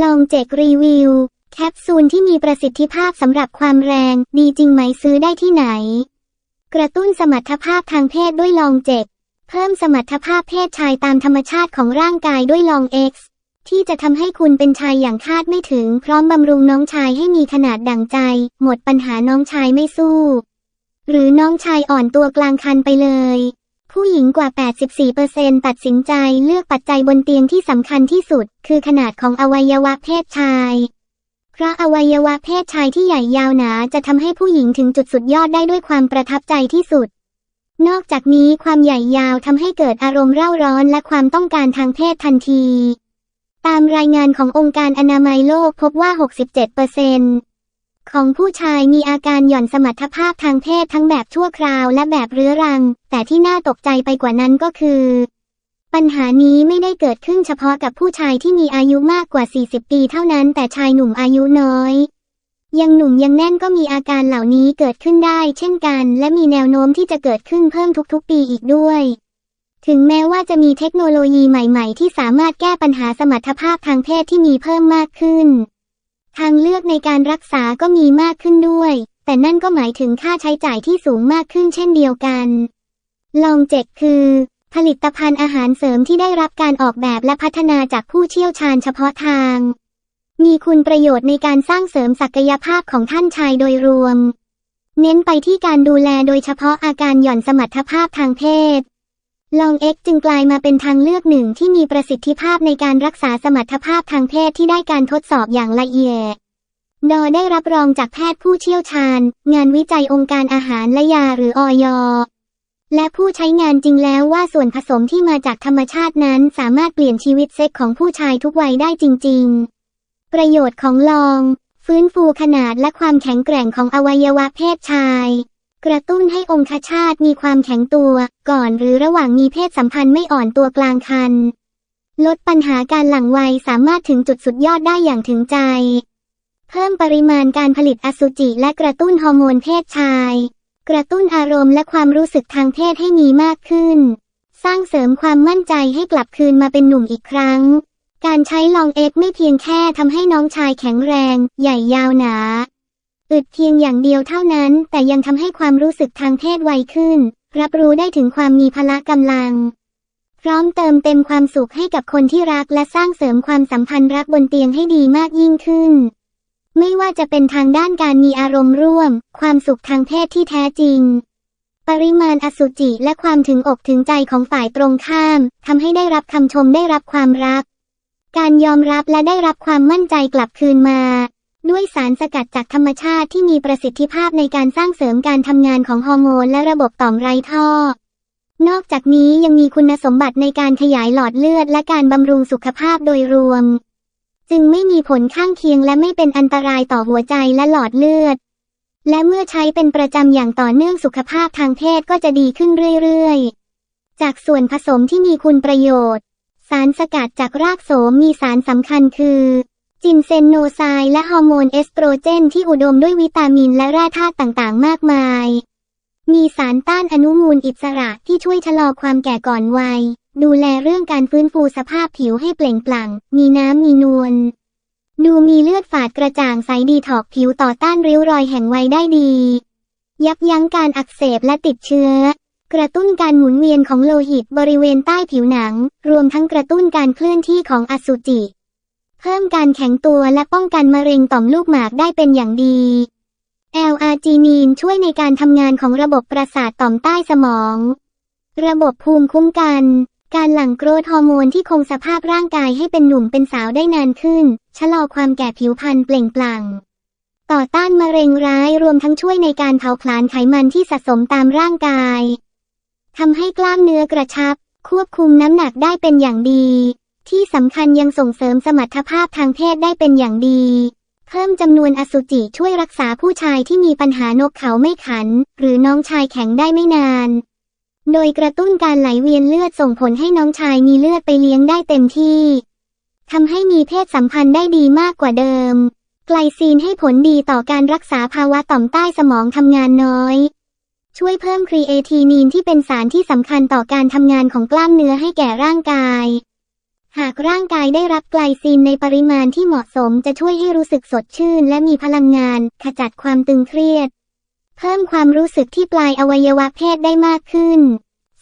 ลองเจกรีวิว แคปซูลที่มีประสิทธิภาพสำหรับความแรง ดีจริงไหมซื้อได้ที่ไหน กระตุ้นสมรรถภาพทางเพศด้วยลองเจกเพิ่มสมรรถภาพเพศชายตามธรรมชาติของร่างกายด้วยลองเอ็กซ์ที่จะทำให้คุณเป็นชายอย่างคาดไม่ถึง พร้อมบำรุงน้องชายให้มีขนาดดั่งใจ หมดปัญหาน้องชายไม่สู้ หรือน้องชายอ่อนตัวกลางคันไปเลย ผู้หญิงกว่า 84%ตัดสินใจเลือกปัจจัยบนเตียงที่สำคัญที่สุด คือขนาดของอวัยวะเพศชาย เพราะอวัยวะเพศชายที่ใหญ่ยาวหนาจะทำให้ผู้หญิงถึงจุดสุดยอดได้ด้วยความประทับใจที่สุด นอกจากนี้ความใหญ่ยาวทำให้เกิดอารมณ์เร่าร้อนและความต้องการทางเพศทันที ตามรายงานขององค์การอนามัยโลกพบว่า 67% ของผู้ชายมีอาการหย่อนสมรรถภาพทางเพศทั้งแบบชั่วคราวและแบบเรื้อรัง แต่ที่น่าตกใจไปกว่านั้นก็คือ ปัญหานี้ไม่ได้เกิดขึ้นเฉพาะกับผู้ชายที่มีอายุมากกว่า 40 ปีเท่านั้น แต่ชายหนุ่มอายุน้อย ยังหนุ่มยังแน่นก็มีอาการเหล่านี้เกิดขึ้นได้เช่นกัน และมีแนวโน้มที่จะเกิดขึ้นเพิ่มทุกๆ ปีอีกด้วย ถึงแม้ว่าจะมีเทคโนโลยีใหม่ ๆ ที่สามารถแก้ปัญหาสมรรถภาพทางเพศที่มีเพิ่มมากขึ้นางเลือกในการรักษาก็มีมากขึ้นด้วย แต่นั่นก็หมายถึงค่าใช้จ่ายที่สูงมากขึ้นเช่นเดียวกัน ลองเจ็กคือ ผลิตภัณฑ์อาหารเสริมที่ได้รับการออกแบบและพัฒนาจากผู้เชี่ยวชาญเฉพาะทาง มีคุณประโยชน์ในการสร้างเสริมศักยภาพของท่านชายโดยรวม เน้นไปที่การดูแลโดยเฉพาะอาการหย่อนสมรรถภาพทางเพศลองเอ็กจึงกลายมาเป็นทางเลือกหนึ่งที่มีประสิทธิภาพในการรักษาสมรรถภาพทางเพศที่ได้การทดสอบอย่างละเอียด ดอได้รับรองจากแพทย์ผู้เชี่ยวชาญ งานวิจัยองค์การอาหารและยาหรืออยและผู้ใช้งานจริงแล้วว่าส่วนผสมที่มาจากธรรมชาตินั้นสามารถเปลี่ยนชีวิตเซ็กของผู้ชายทุกวัยได้จริง ๆ ประโยชน์ของลอง ฟื้นฟูขนาดและความแข็งแกร่งของอวัยวะเพศชาย กระตุ้นให้องคชาตมีความแข็งตัว ก่อนหรือระหว่างมีเพศสัมพันธ์ไม่อ่อนตัวกลางคัน ลดปัญหาการหลังวัยสามารถถึงจุดสุดยอดได้อย่างถึงใจ เพิ่มปริมาณการผลิตอสุจิและกระตุ้นฮอร์โมนเพศชาย กระตุ้นอารมณ์และความรู้สึกทางเพศให้มีมากขึ้น สร้างเสริมความมั่นใจให้กลับคืนมาเป็นหนุ่มอีกครั้ง การใช้ลองเอ็กไม่เพียงแค่ทำให้น้องชายแข็งแรง ใหญ่ยาวหนาอึดเพียงอย่างเดียวเท่านั้น แต่ยังทำให้ความรู้สึกทางเพศไวขึ้น รับรู้ได้ถึงความมีพละกำลัง พร้อมเติมเต็มความสุขให้กับคนที่รักและสร้างเสริมความสัมพันธ์รักบนเตียงให้ดีมากยิ่งขึ้น ไม่ว่าจะเป็นทางด้านการมีอารมณ์ร่วม ความสุขทางเพศที่แท้จริง ปริมาณอสุจิและความถึงอกถึงใจของฝ่ายตรงข้ามทำให้ได้รับคำชมได้รับความรัก การยอมรับและได้รับความมั่นใจกลับคืนมาด้วยสารสกัดจากธรรมชาติที่มีประสิทธิภาพในการสร้างเสริมการทำงานของฮอร์โมนและระบบต่อมไรท่อ นอกจากนี้ยังมีคุณสมบัติในการขยายหลอดเลือดและการบำรุงสุขภาพโดยรวม จึงไม่มีผลข้างเคียงและไม่เป็นอันตรายต่อหัวใจและหลอดเลือด และเมื่อใช้เป็นประจำอย่างต่อเนื่องสุขภาพทางเพศก็จะดีขึ้นเรื่อยๆ จากส่วนผสมที่มีคุณประโยชน์ สารสกัดจากรากโสมมีสารสำคัญคือ จินเซนโนไซด์และฮอร์โมนเอสโตรเจนที่อุดมด้วยวิตามินและแร่ธาตุต่างๆ มากมาย มีสารต้านอนุมูลอิสระที่ช่วยชะลอความแก่ก่อนวัย ดูแลเรื่องการฟื้นฟูสภาพผิวให้เปล่งปลั่ง มีน้ำมีนวล ดูมีเลือดฝาดกระจ่างใสดีถอกผิวต่อต้านริ้วรอยแห่งวัยได้ดี ยับยั้งการอักเสบและติดเชื้อ กระตุ้นการหมุนเวียนของโลหิตบริเวณใต้ผิวหนัง รวมทั้งกระตุ้นการเคลื่อนที่ของอสุจิ เพิ่มการแข็งตัวและป้องกันมะเร็งต่อมลูกหมากได้เป็นอย่างดี LRG นีนช่วยในการทำงานของระบบประสาทต่อมใต้สมอง ระบบภูมิคุ้มกัน การหลั่งโกรทฮอร์โมนที่คงสภาพร่างกายให้เป็นหนุ่มเป็นสาวได้นานขึ้น ชะลอความแก่ผิวพรรณเปล่งปลั่ง ต่อต้านมะเร็งร้ายรวมทั้งช่วยในการเผาผลาญไขมันที่สะสมตามร่างกายทำให้กล้ามเนื้อกระชับ ควบคุมน้ำหนักได้เป็นอย่างดี ที่สำคัญยังส่งเสริมสมรรถภาพทางเพศได้เป็นอย่างดี เพิ่มจำนวนอสุจิช่วยรักษาผู้ชายที่มีปัญหานกเขาไม่ขัน หรือน้องชายแข็งได้ไม่นาน โดยกระตุ้นการไหลเวียนเลือดส่งผลให้น้องชายมีเลือดไปเลี้ยงได้เต็มที่ทำให้มีเพศสัมพันธ์ได้ดีมากกว่าเดิม ไกลซีนให้ผลดีต่อการรักษาภาวะต่อมใต้สมองทำงานน้อย ช่วยเพิ่มครีเอทีนีนที่เป็นสารที่สำคัญต่อการทำงานของกล้ามเนื้อให้แก่ร่างกาย หากร่างกายได้รับไกลซีนในปริมาณที่เหมาะสมจะช่วยให้รู้สึกสดชื่น และมีพลังงาน ขจัดความตึงเครียด เพิ่มความรู้สึกที่ปลายอวัยวะเพศได้มากขึ้น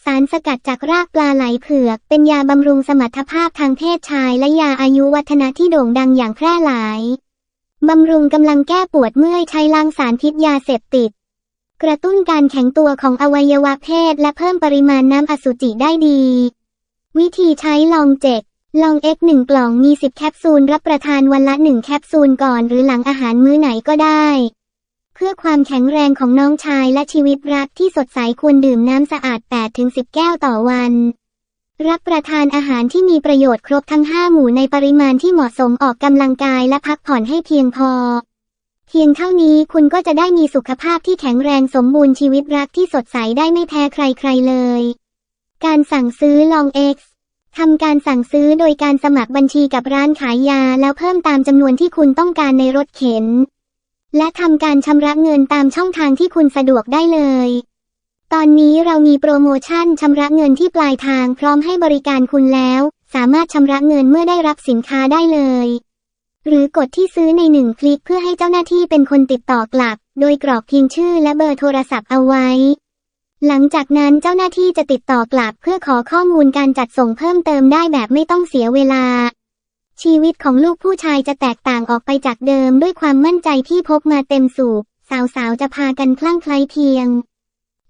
สารสกัดจากรากปลาไหลเผือก เป็นยาบำรุงสมรรถภาพทางเพศชาย และยาอายุวัฒนะที่โด่งดังอย่างแพร่หลาย บำรุงกำลังแก้ปวดเมื่อยใช้ล้างสารพิษยาเสพติด กระตุ้นการแข็งตัวของอวัยวะเพศ และเพิ่มปริมาณน้ำอสุจิได้ดี วิธีใช้ลองเจ็กลองเอ็กหนึ่งกล่องมี 10 แคปซูล รับประทานวันละ 1 แคปซูลก่อนหรือหลังอาหารมื้อไหนก็ได้ พื่อความแข็งแรงของน้องชายและชีวิตรักที่สดใสควรดื่มน้ำสะอาด 8-10 แก้วต่อวัน รับประทานอาหารที่มีประโยชน์ครบทั้ง 5 หมู่ในปริมาณที่เหมาะสมออกกำลังกายและพักผ่อนให้เพียงพอ เพียงเท่านี้คุณก็จะได้มีสุขภาพที่แข็งแรงสมบูรณ์ชีวิตรักที่สดใสได้ไม่แพ้ใครๆเลย การสั่งซื้อลอง X ทำการสั่งซื้อโดยการสมัครบัญชีกับร้านขายยาแล้วเพิ่มตามจำนวนที่คุณต้องการในรถเข็น และทำการชำระเงินตามช่องทางที่คุณสะดวกได้เลย ตอนนี้เรามีโปรโมชั่นชำระเงินที่ปลายทางพร้อมให้บริการคุณแล้ว สามารถชำระเงินเมื่อได้รับสินค้าได้เลย หรือกดที่ซื้อในหนึ่งคลิกเพื่อให้เจ้าหน้าที่เป็นคนติดต่อกลับ โดยกรอกเพียงชื่อและเบอร์โทรศัพท์เอาไว้ หลังจากนั้นเจ้าหน้าที่จะติดต่อกลับเพื่อขอข้อมูลการจัดส่งเพิ่มเติมได้แบบไม่ต้องเสียเวลา ชีวิตของลูกผู้ชายจะแตกต่างออกไปจากเดิมด้วยความมั่นใจที่พบมาเต็มสูบสาวๆจะพากันคลั่งไคล้เพียง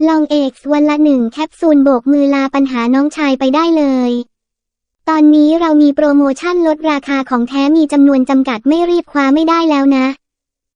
ลองเอกซ์วันละหนึ่งแคปซูลโบกมือลาปัญหาน้องชายไปได้เลย ตอนนี้เรามีโปรโมชั่นลดราคาของแท้มีจำนวนจำกัดไม่รีบคว้าไม่ได้แล้วนะ